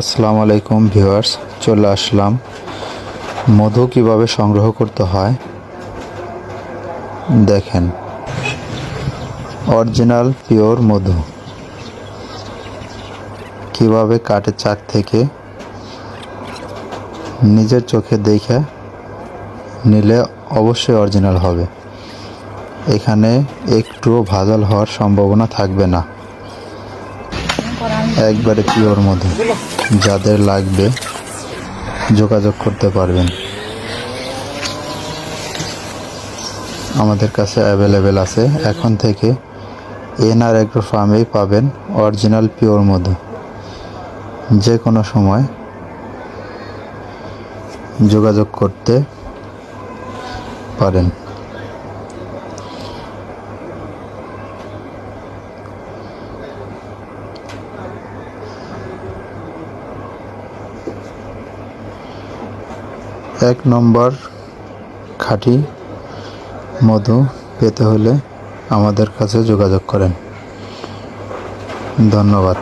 আসসালামু আলাইকুম ভিউয়ার্স, চলে আসলাম। মধু কীভাবে সংগ্রহ করতে হয়? দেখেন। অরিজিনাল, পিওর মধু। কীভাবে কাটে চাক থেকে? নিজের চোখে দেখে নিলে অবশ্যই অরিজিনাল হবে। এখানে একটুও ভাজাল হওয়ার সম্ভাবনা থাকবে না। একবারে পিওর মধু। যাদের লাগবে যোগাযোগ করতে পারবেন। আমাদের কাছে অ্যাভেলেবেল আছে। এখন থেকে এনআর এগ্রো ফার্মেই পাবেন অরিজিনাল পিওর মধু। যে কোনো সময় যোগাযোগ করতে পারেন। এক নম্বর খাঁটি মধু পেতে হলে আমাদের কাছে যোগাযোগ করেন। ধন্যবাদ।